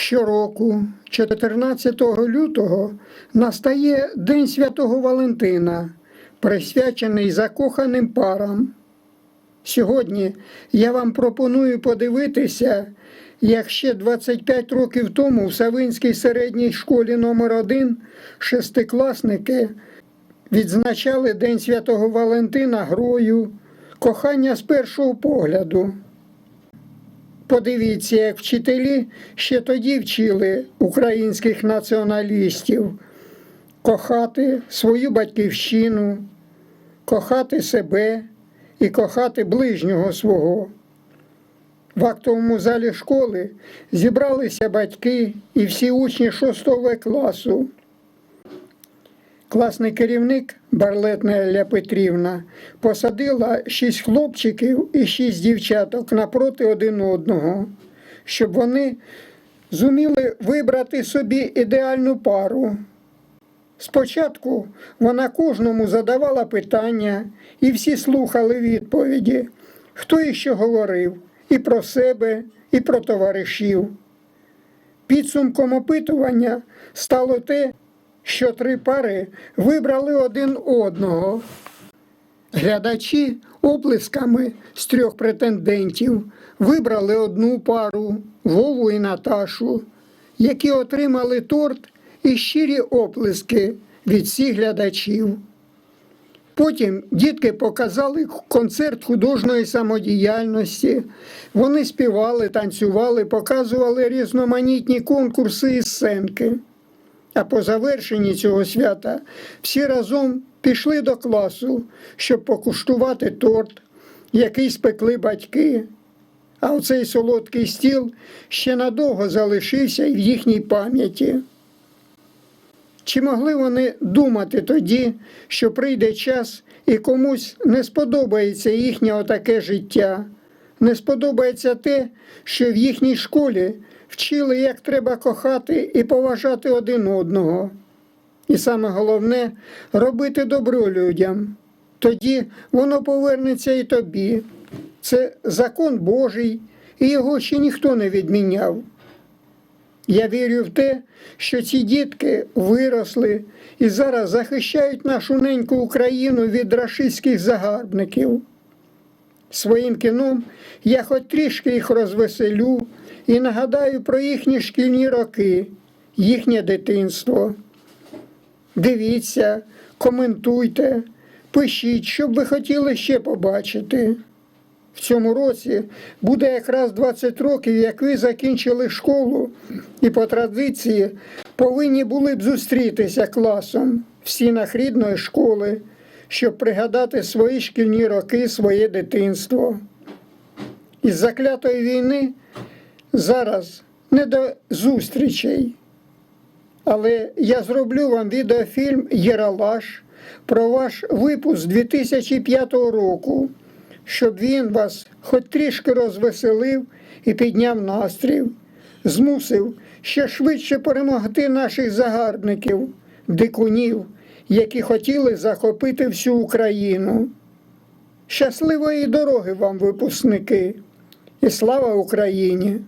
Щороку, 14 лютого, настає День Святого Валентина, присвячений закоханим парам. Сьогодні я вам пропоную подивитися, як ще 25 років тому в Савинській середній школі номер 1 шестикласники відзначали День Святого Валентина грою Кохання з першого погляду. Подивіться, як вчителі ще тоді вчили українських націоналістів кохати свою батьківщину, кохати себе і кохати ближнього свого. В актовому залі школи зібралися батьки і всі учні 6 класу. Класний керівник Барлетна Еля Петрівна посадила шість хлопчиків і шість дівчаток напроти один одного, щоб вони зуміли вибрати собі ідеальну пару. Спочатку вона кожному задавала питання, і всі слухали відповіді, хто і що говорив, і про себе, і про товаришів. Підсумком опитування стало те, що три пари вибрали один одного. Глядачі оплесками з трьох претендентів вибрали одну пару Вову і Наташу, які отримали торт і щирі оплески від всіх глядачів. Потім дітки показали концерт художньої самодіяльності. Вони співали, танцювали, показували різноманітні конкурси і сценки. А по завершенні цього свята всі разом пішли до класу, щоб покуштувати торт, який спекли батьки. А оцей солодкий стіл ще надовго залишився і в їхній пам'яті. Чи могли вони думати тоді, що прийде час і комусь не сподобається їхнє отаке життя, не сподобається те, що в їхній школі вчили, як треба кохати і поважати один одного. І саме головне робити добро людям. Тоді воно повернеться і тобі. Це закон Божий, і його ще ніхто не відміняв. Я вірю в те, що ці дітки виросли і зараз захищають нашу неньку Україну від рашистських загарбників. Своїм кіном я хоч трішки їх розвеселю і нагадаю про їхні шкільні роки, їхнє дитинство. Дивіться, коментуйте, пишіть, що б ви хотіли ще побачити. В цьому році буде якраз 20 років, як ви закінчили школу, і по традиції повинні були б зустрітися класом в стінах рідної школи, щоб пригадати свої шкільні роки, своє дитинство. Із заклятої війни зараз не до зустрічей. Але я зроблю вам відеофільм Єралаш про ваш випуск 2005 року, щоб він вас хоч трішки розвеселив і підняв настрій, змусив ще швидше перемогти наших загарбників, дикунів, які хотіли захопити всю Україну. Щасливої дороги вам, випускники, і слава Україні!